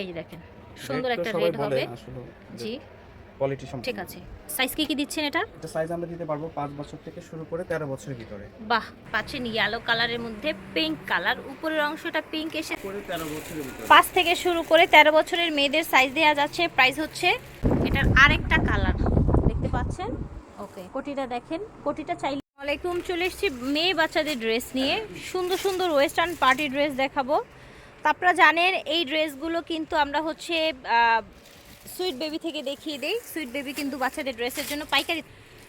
এই দেখেন সুন্দর একটা রেড হবে। জি। কোয়ালিটি সম্পূর্ণ ঠিক আছে। সাইজ কি কি দিচ্ছেন এটা? এটা সাইজ আমরা দিতে পারব পাঁচ বছর থেকে শুরু করে তেরো বছরের ভিতরে। বাহ পাচ্ছেন ইয়েলো কালারের মধ্যে পিঙ্ক কালার উপরের অংশটা পিঙ্ক এসে করে তেরো বছরের ভিতরে। পাঁচ থেকে শুরু করে তেরো বছরের মেয়েদের সাইজ দেওয়া যাচ্ছে। প্রাইস হচ্ছে এটার আরেকটা কালার দেখতে পাচ্ছেন? ওকে কোটিটা দেখেন। কোটিটা চাইলে ওয়ালাইকুম চলে এসেছি মেয়ে বাচ্চাদের ড্রেস নিয়ে। সুন্দর সুন্দর ওয়েস্টার্ন পার্টি ড্রেস দেখাবো। আপনারা জানেন, এই ড্রেসগুলো কিন্তু আমরা হচ্ছে সুইট বেবি থেকে দেখিয়ে দিই। সুইট বেবি কিন্তু বাচ্চাদের ড্রেসের জন্য পাইকারি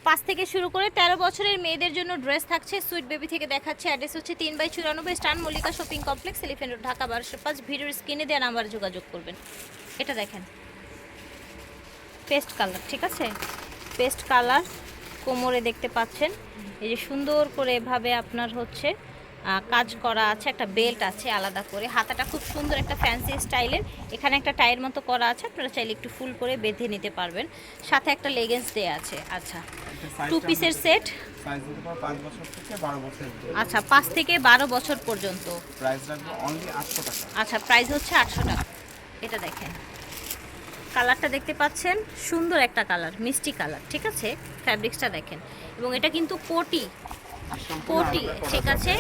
পাঁচ থেকে শুরু করে তেরো বছরের মেয়েদের জন্য ড্রেস থাকছে। সুইট বেবি থেকে দেখাচ্ছে অ্যাড্রেস হচ্ছে তিন বাই চুরানব্বই স্টান Mallika shopping complex, Elephant Road, Dhaka বারোশো পাঁচ। ভিডিওর স্ক্রিনে দেওয়া নাম্বার যোগাযোগ করবেন। এটা দেখেন। পেস্ট কালার, ঠিক আছে? পেস্ট কালার কোমরে দেখতে পাচ্ছেন। এই যে সুন্দর করে এভাবে আপনার হচ্ছে কাজ করা আছে একটা বেল্ট আছে আলাদা করে। হাতাটা খুব সুন্দর একটা ফ্যান্সি স্টাইলের এখানে একটা টাইয়ের মতো করা আছে আপনারা চাইলে একটু ফুল করে বেঁধে নিতে পারবেন। সাথে একটা লেগেন্স দেওয়া আছে। আচ্ছা টু পিসের সেট আচ্ছা পাঁচ থেকে বারো বছর পর্যন্ত। আচ্ছা প্রাইস হচ্ছে আটশো টাকা। এটা দেখেন। কালারটা দেখতে পাচ্ছেন? সুন্দর একটা কালার মিষ্টি কালার ঠিক আছে? ফ্যাব্রিক্সটা দেখেন। এবং এটা কিন্তু কোটি। কোটি ঠিক আছে?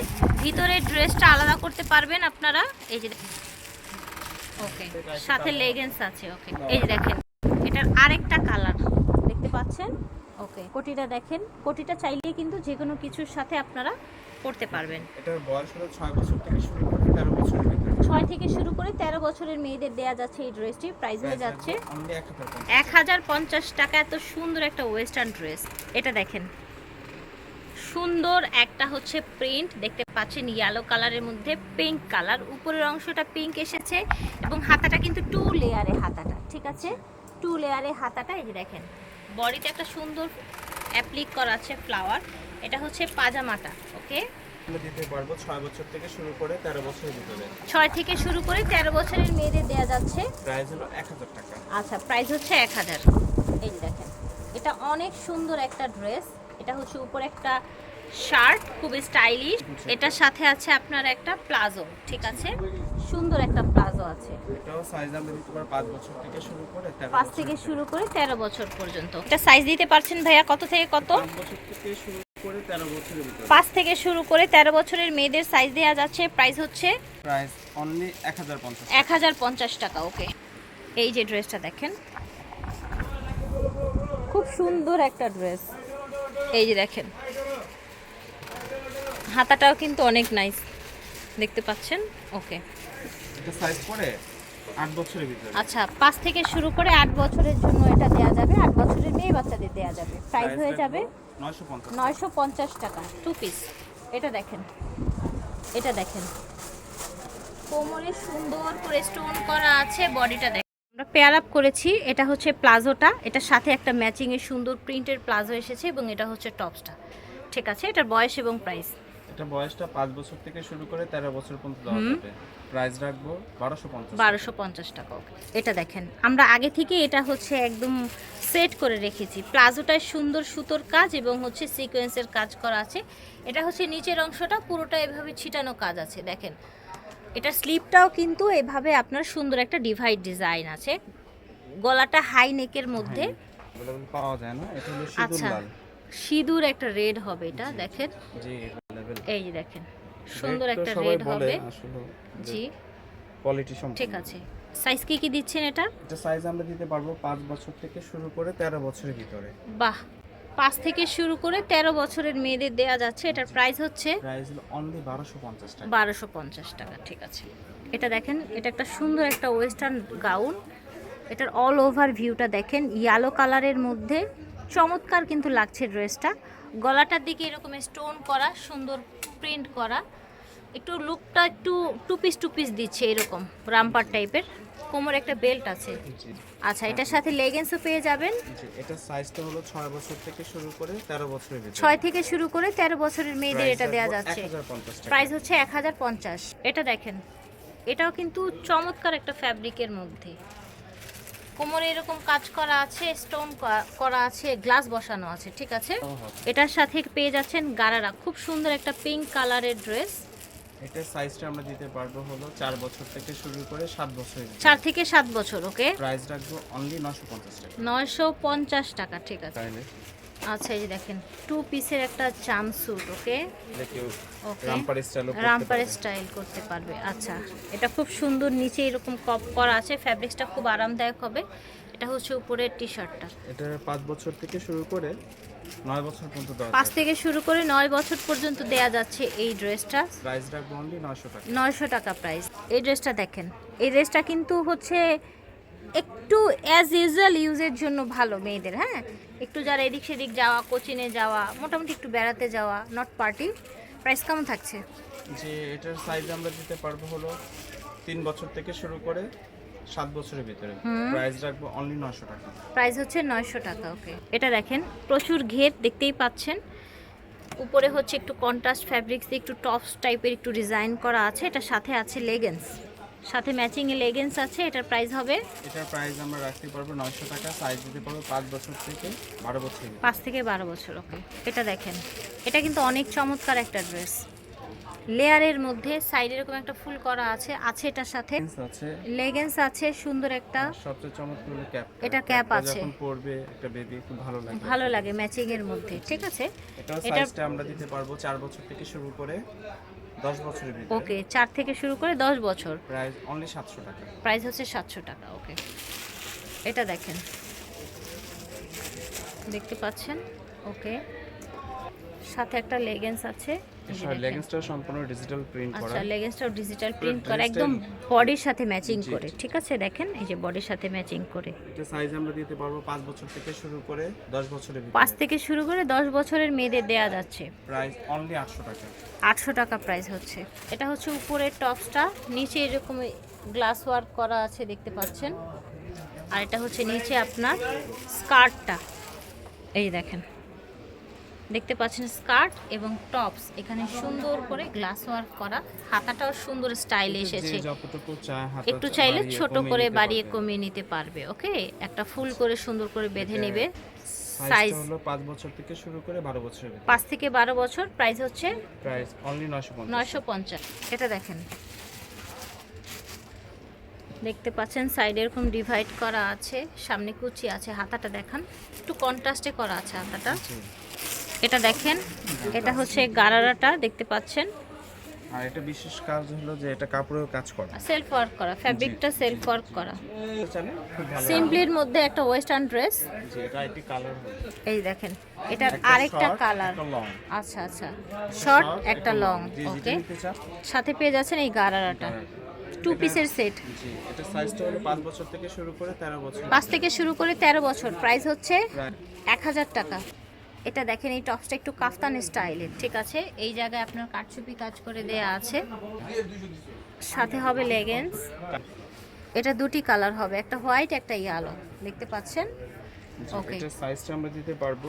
ভিতরে ড্রেসটা আলাদা করতে পারবেন আপনারা? এই যে ওকে সাথে লেগেন্স আছে ওকে এই যে দেখেন এটার আরেকটা কালার দেখতে পাচ্ছেন? ওকে কোটিটা দেখেন। কোটিটা চাইলে কিন্তু যে কোনো কিছুর সাথে আপনারা করতে পারবেন। এটার বয়স হলো ছয় বছর থেকে শুরু করে তেরো বছরের ভিতরে। ছয় থেকে শুরু করে তেরো বছরের মেয়েদের দেয়া যাচ্ছে এই ড্রেসটি প্রাইস হয়ে যাচ্ছে। অনলি এক হাজার এক হাজার পঞ্চাশ টাকা এত সুন্দর একটা ওয়েস্টার্ন ড্রেস এটা দেখেন সুন্দর একটা হচ্ছে প্রিন্ট দেখতে পাচ্ছেন ইয়েলো কালারের মধ্যে পিঙ্ক কালার উপরের অংশটা পিঙ্ক এসেছে এবং হাতাটা কিন্তু টু লেয়ারে হাতাটা ঠিক আছে? টু লেয়ারে হাতাটা এই যে দেখেন বডিতে একটা সুন্দর অ্যাপ্লিক করা আছে ফ্লাওয়ার এটা হচ্ছে পাজামাটা ওকে দিতে পারব ছয় বছর থেকে শুরু করে তেরো বছরের ভিতরে। ছয় থেকে শুরু করে তেরো বছরের মেয়েদের দেয়া যাচ্ছে। প্রাইস হলো এক হাজার টাকা। আচ্ছা প্রাইস হচ্ছে এক হাজার। এই দেখেন এটা অনেক সুন্দর একটা ড্রেস এটা হচ্ছে উপরে একটা শার্ট খুব স্টাইলিশ। এটার সাথে আছে আপনার একটা প্লাজো ঠিক আছে? সুন্দর একটা প্লাজো আছে। এটাও সাইজ আমরা দিতে পারব পাঁচ বছর থেকে শুরু করে তেরো পাঁচ বছর থেকে শুরু করে তেরো বছর পর্যন্ত। এটা সাইজ দিতে পারছেন ভাইয়া কত থেকে কত? পাঁচ বছর থেকে শুরু করে তেরো বছরের ভিতরে। পাঁচ থেকে শুরু করে তেরো বছরের মেয়েদের সাইজ দেওয়া যাচ্ছে প্রাইস হচ্ছে প্রাইস অনলি এক হাজার পঞ্চাশ এক হাজার পঞ্চাশ টাকা ওকে এই যে ড্রেসটা দেখেন। খুব সুন্দর একটা ড্রেস এই যে দেখেন। হাতাটাও কিন্তু অনেক নাইস দেখতে পাচ্ছেন? ওকে আচ্ছা পাঁচ থেকে শুরু করে আট বছরের জন্য এটা দেয়া যাবে। আট বছরের মেয়ে বাচ্চাদের দেয়া যাবে। প্রাইস হয়ে যাবে নয়শো পঞ্চাশ টাকা। টু পিস এটা দেখেন। এটা দেখেন। কোমরে সুন্দর করে স্টোন করা আছে বডিটা দেখেন। পেয়ার আপ করেছি। এটা হচ্ছে প্লাজোটা। এটার সাথে একটা ম্যাচিং এর সুন্দর প্রিন্টের প্লাজো এসেছে এবং এটা হচ্ছে টপসটা ঠিক আছে? এটার বয়স এবং প্রাইস এটা বয়সটা পাঁচ বছর থেকে শুরু করে তেরো বছর পর্যন্ত দেওয়া যাবে। প্রাইস রাখব বারোশো পঞ্চাশ বারোশো পঞ্চাশ টাকা ওকে এটা দেখেন আমরা আগে থেকে এটা হচ্ছে একদম সেট করে রেখেছি। প্লাজোটায় সুন্দর সুতোর কাজ এবং হচ্ছে সিকোয়েন্সের কাজ করা আছে। এটা হচ্ছে নিচের অংশটা পুরোটা এভাবে ছিটানো কাজ আছে দেখেন। এটা স্লিপটাও কিন্তু এভাবে আপনার সুন্দর একটা ডিভাইড ডিজাইন আছে। গলাটা হাই নেকের মধ্যে। পাওয়া যায় না এটা হলো সিঁদুর আচ্ছা সিঁদুর একটা রেড হবে এটা দেখেন। এই যে দেখেন সুন্দর একটা রেড হবে। জি। কোয়ালিটি সম্পূর্ণ ঠিক আছে। সাইজ কি কি দিচ্ছেন এটা? এটা সাইজ আমরা দিতে পারব পাঁচ বছর থেকে শুরু করে তেরো বছরের ভিতরে। বাহ পাঁচ থেকে শুরু করে তেরো বছরের মেয়েদের দেয়া যাচ্ছে। এটার প্রাইস হচ্ছে প্রাইস হলো অনলি বারোশো পঞ্চাশ টাকা। বারোশো পঞ্চাশ টাকা ঠিক আছে। এটা দেখেন এটা একটা সুন্দর একটা ওয়েস্টার্ন গাউন এটার অল ওভার ভিউটা দেখেন। ইয়েলো কালারের মধ্যে চমৎকার কিন্তু লাগছে ড্রেসটা গলাটার দিকে এরকম স্টোন করা সুন্দর প্রিন্ট করা। একটু লুকটা একটু টু পিস টু পিস দিচ্ছে এরকম রামপার টাইপের কোমর একটা বেল্ট আছে। আচ্ছা এটার সাথে লেগেন্সও পেয়ে যাবেন। এটা সাইজটা হলো ছয় বছর থেকে শুরু করে তেরো বছরের ভিতরে। ছয় থেকে শুরু করে তেরো বছরের মেয়েদের এটা দেওয়া যাচ্ছে। প্রাইস হচ্ছে এক হাজার পঞ্চাশ। এটা দেখেন এটাও কিন্তু চমৎকার একটা ফ্যাব্রিকের মধ্যে। কোমরে এরকম কাজ করা আছে স্টোন করা আছে গ্লাস বসানো আছে ঠিক আছে? এটার সাথে পেয়ে যাচ্ছেন গারারা। খুব সুন্দর একটা পিঙ্ক কালারের ড্রেস এটার সাইজটা আমরা দিতে পারব হলো চার বছর থেকে শুরু করে সাত বছর চার থেকে সাত বছর ওকে প্রাইস রাখব অনলি নশো পঞ্চাশ টাকা। নয়শো পঞ্চাশ টাকা ঠিক আছে। আচ্ছা এই যে দেখেন টু পিসের একটা ওকে এটা ওকে রামপার স্টাইলও রামপার স্টাইল করতে পারবে আচ্ছা। এটা খুব সুন্দর নিচে এরকম কপ করা আছে ফ্যাব্রিক্সটা খুব আরামদায়ক হবে। এটা হচ্ছে উপরের টি শার্টটা এটা পাঁচ বছর থেকে শুরু করে নয় বছর পর্যন্ত দেওয়া পাঁচ থেকে শুরু করে নয় বছর পর্যন্ত দেয়া যাচ্ছে এই ড্রেসটা। প্রাইস রাখব অনলি নয়শো টাকা। নয়শো টাকা প্রাইস এই ড্রেসটা দেখেন। এই ড্রেসটা কিন্তু হচ্ছে একটু অ্যাজ ইউজুয়াল ইউজের জন্য ভালো মেয়েদের হ্যাঁ? একটু যারা এদিক সেদিক যাওয়া কোচিনে যাওয়া মোটামুটি একটু বেড়াতে যাওয়া নট পার্টি প্রাইস কেমন থাকছে? যে এটার সাইজ আমরা দিতে পারব হলো তিন বছর থেকে শুরু করে সাত বছরের ভিতরে। প্রাইস রাখব অনলি নয়শো টাকা। প্রাইস হচ্ছে নয়শো টাকা ওকে এটা দেখেন প্রচুর ঘের দেখতেই পাচ্ছেন। উপরে হচ্ছে একটু কন্ট্রাস্ট ফ্যাব্রিক্স দিয়ে একটু টপস টাইপের একটু ডিজাইন করা আছে। এটার সাথে আছে লেগেন্স সাথে ম্যাচিং এ লেগেন্স আছে এটার প্রাইস হবে? এটার প্রাইস আমরা রাখতে পারব নয়শো টাকা সাইজ দিতে পারব পাঁচ বছর থেকে বারো বছর পাঁচ থেকে বারো বছর ওকে এটা দেখেন এটা কিন্তু অনেক চমৎকার একটা ড্রেস লেয়ারের মধ্যে সাইডে এরকম একটা ফুল করা আছে আছে এটার সাথে। লেগেন্স আছে। সুন্দর একটা সবচেয়ে চমৎকার ক্যাপ এটা cap আছে। যখন পরবে একটা বেবি খুব ভালো লাগে। ভালো লাগে ম্যাচিং এর মধ্যে ঠিক আছে? এটা- সাইজটা আমরা দিতে পারব চার বছর থেকে শুরু করে দশ বছরের ভিতরে। ওকে চার থেকে শুরু করে দশ বছর। প্রাইস অনলি সাতশো টাকা। প্রাইস হচ্ছে সাতশো টাকা ওকে এটা দেখেন। দেখতে পাচ্ছেন? ওকে সাথে একটা লেগেন্স আছে। যে লেগিংসটা সম্পূর্ণ ডিজিটাল প্রিন্ট করা। আচ্ছা লেগেন্সটাও ডিজিটাল প্রিন্ট করা একদম বডির সাথে ম্যাচিং করে। ঠিক আছে দেখেন এই যে বডির সাথে ম্যাচিং করে। এটা সাইজ আমরা দিতে পারব পাঁচ বছর থেকে শুরু করে দশ বছরের পাঁচ ভিতরে থেকে শুরু করে দশ বছরের মেয়েদের দেয়া যাচ্ছে। প্রাইস অনলি আটশো টাকা। আটশো টাকা প্রাইস হচ্ছে। এটা হচ্ছে উপরের টপসটা নিচে এরকম গ্লাস ওয়ার্ক করা আছে দেখতে পাচ্ছেন। আর এটা হচ্ছে নিচে আপনার স্কার্টটা। এই দেখেন। দেখতে পাচ্ছেন স্কার্ট এবং টপস। এখানে সুন্দর করে গ্লাস ওয়ার্ক করা। হাতাটাও সুন্দর স্টাইলে এসেছে। একটু চাইলে ছোট করে বাড়িয়ে কমিয়ে নিতে পারবে ওকে? একটা ফুল করে সুন্দর করে বেঁধে নেবে। সাইজ হলো পাঁচ বছর থেকে শুরু করে বারো বছরের ভিতরে। পাঁচ থেকে বারো বছর প্রাইস হচ্ছে প্রাইস অনলি নয়শো পঞ্চাশ। নয়শো পঞ্চাশ। এটা দেখেন। দেখতে পাচ্ছেন সাইডে এরকম ডিভাইড করা আছে। সামনে কুচি আছে হাতাটা দেখান। একটু কন্ট্রাস্টে করা আছে হাতাটা। এটা দেখেন এটা হচ্ছে গারারাটা দেখতে পাচ্ছেন? আর এটা বিশেষ কাজ হলো যে এটা কাপড়েও কাজ করা। সেলফ ওয়ার্ক করা ফ্যাব্রিকটা সেলফ ওয়ার্ক করা। সিম্পলির মধ্যে একটা ওয়েস্টার্ন ড্রেস। এটা একটি কালার এই দেখেন এটার একটা আরেকটা কালার। আচ্ছা আচ্ছা। শর্ট একটা লং ওকে সাথে পেয়ে যাচ্ছেন এই গারারাটা। টু পিসের সেট এটা সাইজটা হলো পাঁচ বছর থেকে শুরু করে তেরো বছর। পাঁচ থেকে শুরু করে তেরো বছর। প্রাইস হচ্ছে প্রায় এক হাজার টাকা। এটা দেখেন এই টপসটা একটু কাফতান স্টাইলের। ঠিক আছে? এই জায়গায় আপনার কাটচুপি কাজ করে দেয়া আছে। সাথে হবে লেগেন্স। এটা দুটি কালার হবে একটা হোয়াইট একটা ইয়েলো। দেখতে পাচ্ছেন? Okay. এটার সাইজটা আমরা দিতে পারব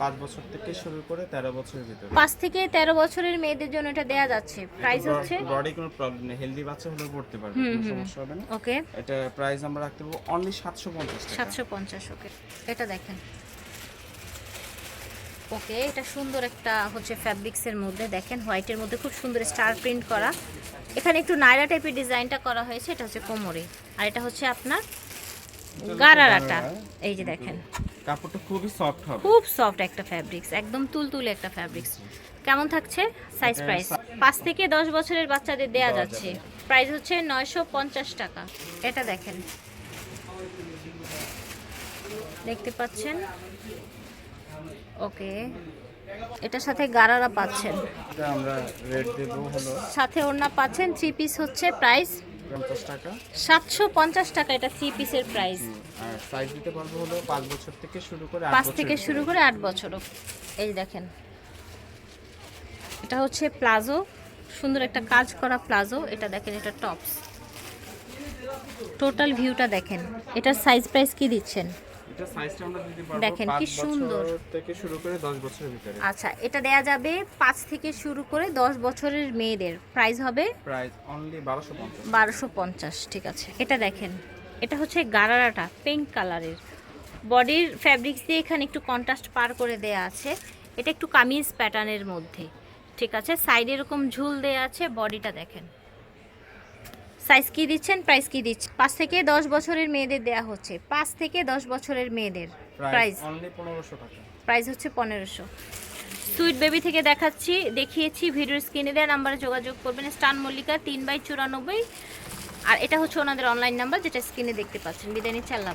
পাঁচ বছর থেকে শুরু করে তেরো বছরের ভিতরে। পাঁচ থেকে তেরো বছরের মেয়েদের জন্য এটা দেয়া যাচ্ছে। প্রাইস হচ্ছে? বডি কোনো প্রবলেম নেই। হেলদি বাচ্চা হলেও পড়তে পারবে কোনো। সমস্যা হবে না। ওকে এটা প্রাইস আমরা রাখতে পারব অনলি সাতশো পঞ্চাশ সাতশো পঞ্চাশ ওকে এটা দেখেন। ওকে এটা সুন্দর একটা হচ্ছে ফ্যাব্রিক্সের মধ্যে দেখেন হোয়াইটের মধ্যে খুব সুন্দর স্টার প্রিন্ট করা। এখানে একটু নায়রা টাইপের ডিজাইনটা করা হয়েছে এটা হচ্ছে কোমরে। আর এটা হচ্ছে আপনার গারারাটা এই যে দেখেন। কাপড়টা খুবই সফট হবে। খুব সফট একটা ফ্যাব্রিক্স একদম তুলতুলে একটা ফ্যাব্রিক্স। কেমন থাকছে সাইজ প্রাইস পাঁচ থেকে দশ বছরের বাচ্চাদের দেয়া দেওয়া যাচ্ছে। প্রাইস হচ্ছে নয়শো পঞ্চাশ টাকা। এটা দেখেন। দেখতে পাচ্ছেন? ওকে। এটার সাথে গারারা পাচ্ছেন। এটা আমরা রেট দেবো হলো সাথে ওড়না পাচ্ছেন থ্রি পিস হচ্ছে প্রাইস পঞ্চাশ টাকা। সাতশো পঞ্চাশ টাকা এটা থ্রি পিসের প্রাইস আর সাইজ দিতে পারব হলো পাঁচ বছর থেকে শুরু করে আট পাঁচ বছরের থেকে শুরু করে আট বছর এই দেখেন। এটা হচ্ছে প্লাজো। সুন্দর একটা কাজ করা প্লাজো। এটা দেখেন এটা টপস টোটাল ভিউটা দেখেন। এটার সাইজ প্রাইস কি দিচ্ছেন? এটা সাইজটা আমরা দিতে পারব দেখেন, কি সুন্দর। থেকে শুরু করে দশ বছরের ভিতরে। আচ্ছা এটা দেয়া যাবে পাঁচ থেকে শুরু করে দশ বছরের মেয়েদের। প্রাইস হবে প্রাইস অনলি বারোশো পঞ্চাশ। বারোশো পঞ্চাশ ঠিক আছে। এটা দেখেন এটা হচ্ছে গারারাটা পিঙ্ক কালারের বডির ফ্যাব্রিক্স দিয়ে এখানে একটু কন্ট্রাস্ট পার করে দেয়া আছে। এটা একটু কামিজ প্যাটার্নের মধ্যে ঠিক আছে? সাইডে এরকম ঝুল দেয়া আছে বডিটা দেখেন। সাইজ কি দিচ্ছেন প্রাইস কি দিচ্ছেন? পাঁচ থেকে দশ বছরের মেয়েদের দেয়া হচ্ছে। পাঁচ থেকে দশ বছরের মেয়েদের প্রাইস প্রাইস পনেরোশো টাকা। প্রাইস হচ্ছে পনেরোশো। সুইট বেবি থেকে দেখাচ্ছি দেখিয়েছি ভিডিও স্ক্রিনে দেওয়া নাম্বারে যোগাযোগ করবেন। স্টান মল্লিকা তিন বাই চুরানব্বই। আর এটা হচ্ছে ওনাদের অনলাইন নাম্বার যেটা স্ক্রিনে দেখতে পাচ্ছেন। বিদায় নিচ্ছে আল্লাহ